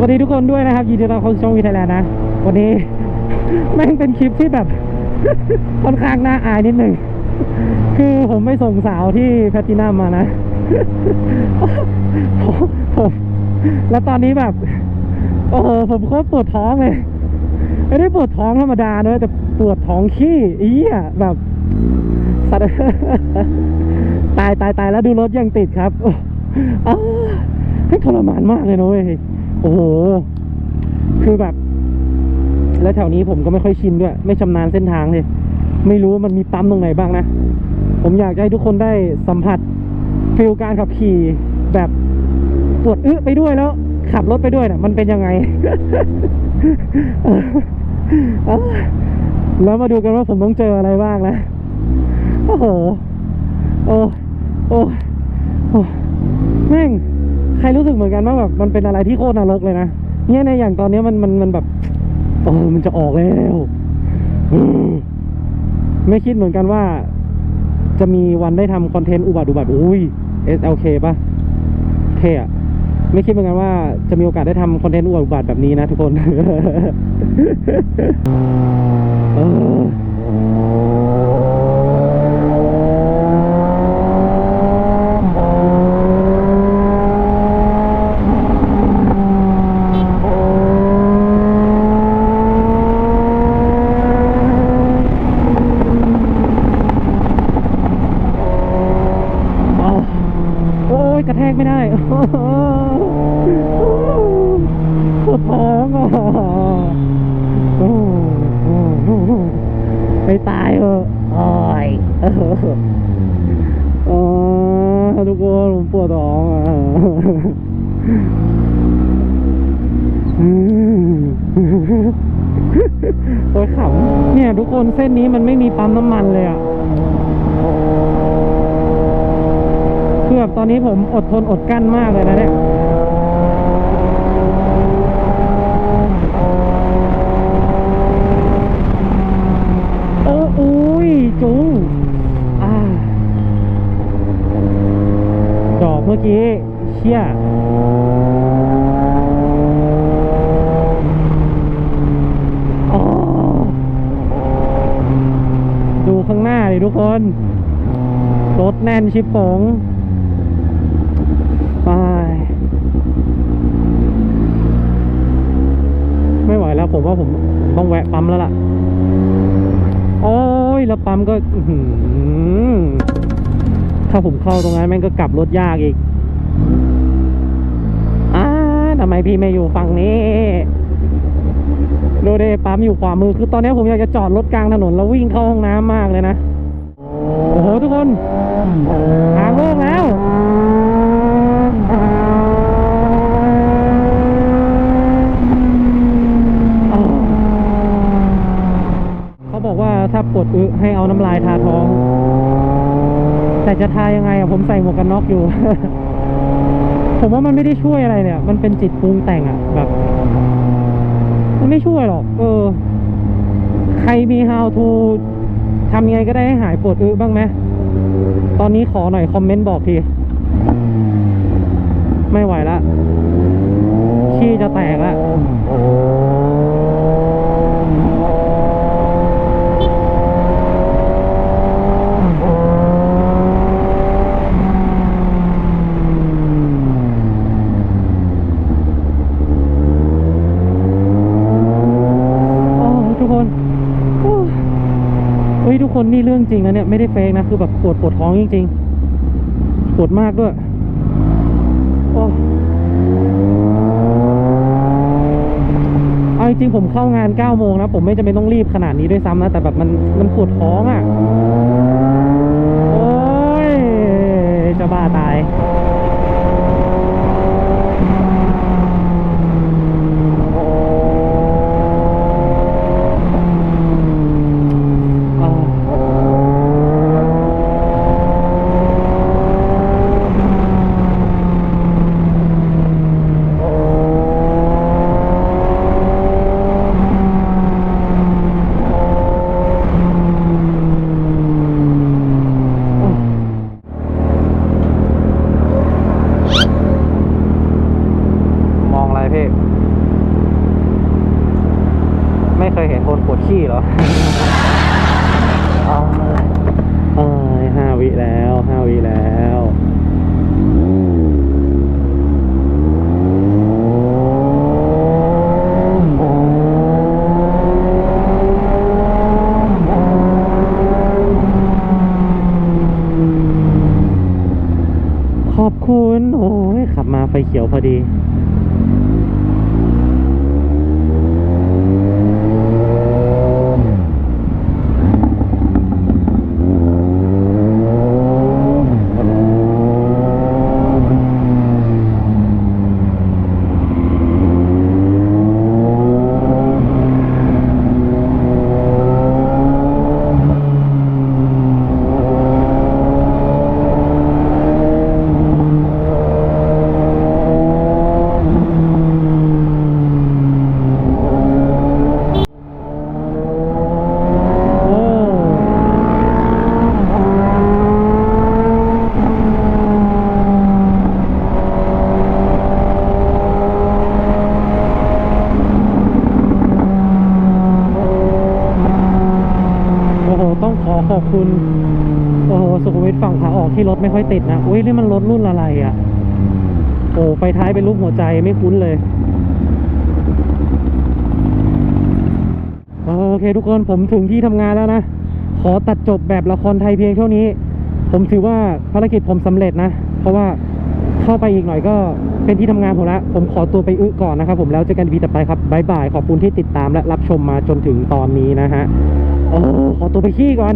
วัสดีทุกคนด้วยนะครับยินดีต้อนรับเข้าสู่ช่องวีไทยแลนด์นะ วันนี้ แม่งเป็นคลิปที่แบบ ค่อนข้างน่าอายนิดหนึ่ง คือผมไม่ส่งสาวที่แพตตินัมมานะผมผมแล้วตอนนี้แบบ โอ้โหผมโคตรปวดท้องเลย ไม่ได้ปวดท้องธรรมดาด้วยแต่ปวดท้องขี้อี้อะแบบสัตว์ตายตายตายแล้วดูรถยังติดครับ อ้าวให้ทรมานมากเลยนะเว้ย โอ้โห คือแบบ แล้วแถวนี้ผมก็ไม่ค่อยชินด้วย ไม่ชำนาญเส้นทางเลย ไม่รู้ว่ามันมีปั๊มตรงไหนบ้างนะ ผมอยากให้ทุกคนได้สัมผัสฟิลการขับขี่แบบปวดอึไปด้วยแล้ว ขับรถไปด้วยนะมันเป็นยังไง แล้วมาดูกันว่าผมต้องเจออะไรบ้างนะ โอ้โห โอ้ โอ้โอ้แม่ง ใครรู้สึกเหมือนกันว่าแบบมันเป็นอะไรที่โคตรนรกเลยนะเนี่ยในอย่างตอนนี้มันมันมันแบบโอ้มันจะออกแล้วไม่คิดเหมือนกันว่า จะมีวันได้ทำคอนเทนต์อุบัติอุบัติอุ้ย SLK ปะเท่อะไม่คิดเหมือนกันว่าจะมีโอกาสได้ทำคอนเทนต์อุบัติอุบัติแบบนี้นะทุกคน เออ อ้าวโอ้ยกระแทกไม่ได้ ปวดท้องอะโอ้โห ไม่ตายเออโอ้ยเออเออทุกคนผมปวดท้องอะโอ้ยขำเนี่ย ทุกคนเส้นนี้มันไม่มีปั๊มน้ำมันเลยอะคือแบบตอนนี้ผมอดทนอดกั้นมากเลยนะเนี่ย โอ้อุ้ยจุงอ่าดอ กเมื่อกี้เชี่ยดูข้างหน้าดิทุกคน รถแน่นชิบโป๋งไปไม่ไหวแล้วผมว่าผมต้องแวะปั๊มแล้วล่ะ โอ้ย แล้วปั๊มก็ถ้าผมเข้าตรงนั้นแม่งก็กลับรถยากอีก อ้าทำไมพี่ไม่อยู่ฝั่งนี้ดูเดปั๊มอยู่ขวามือ คือตอนนี้ผมอยากจะจอดรถกลางถนนแล้ววิ่งเข้าห้องน้ำมากเลยนะ โอ้โหทุกคนทางโล่งแล้วอ้าวเขาบอกว่าถ้าปวดอึให้เอาน้ำลายทาท้อง แต่จะทายังไงอะผมใส่หมวกกันน็อกอยู่ ผมว่ามันไม่ได้ช่วยอะไรเนี่ย มันเป็นจิตปรุงแต่งอะแบบ มันไม่ช่วยหรอก เออ ใครมี how to ทำยังไงก็ได้ให้หายปวดอึบ้างไหมตอนนี้ขอหน่อยคอมเมนต์บอกที ไม่ไหวละขี้จะแตกละโอ้ทุกคนโอ้เฮ้ยทุกคนนี่เรื่อง จริงนะเนี่ยไม่ได้เฟกนะคือแบบปวดปวดท้องจริงๆปวดมากด้วยโอ้เอาจริงผมเข้างาน9โมงนะผมไม่จำเป็นต้องรีบขนาดนี้ด้วยซ้ำนะแต่แบบมันมันปวดท้องอะ โอ้ยจะบ้าตาย ยเห็นคนปวดขี้เหรอเอาเอ้ยห้าวิแล้วห้าวิแล้ว ขอบคุณ โอ้ย ขับมาไฟเขียวพอดี โอ้โอ้โห ต้องขอขอ บคุณ โอ้โห สุขุมวิทฝั่งขาออกที่รถไม่ค่อยติดนะ อุ้ยนี่มันรถรุ่นอะไรอะ่ะ โอ้ไฟท้ายเป็นรูปหัวใจไม่คุ้นเลย โอเคทุกคนผมถึงที่ทำงานแล้วนะ ขอตัดจบแบบละครไทยเพียงเท่านี้ ผมถือว่าภารกิจผมสำเร็จนะ เพราะว่าเข้าไปอีกหน่อยก็เป็นที่ทำงานผมละ ผมขอตัวไปอึก่อนนะครับผมแล้วเจอกันวีต่อไปครับบายบาย ขอบคุณที่ติดตามและรับชมมาจนถึงตอนนี้นะฮะโอ้ขอตัวไปขี้ก่อน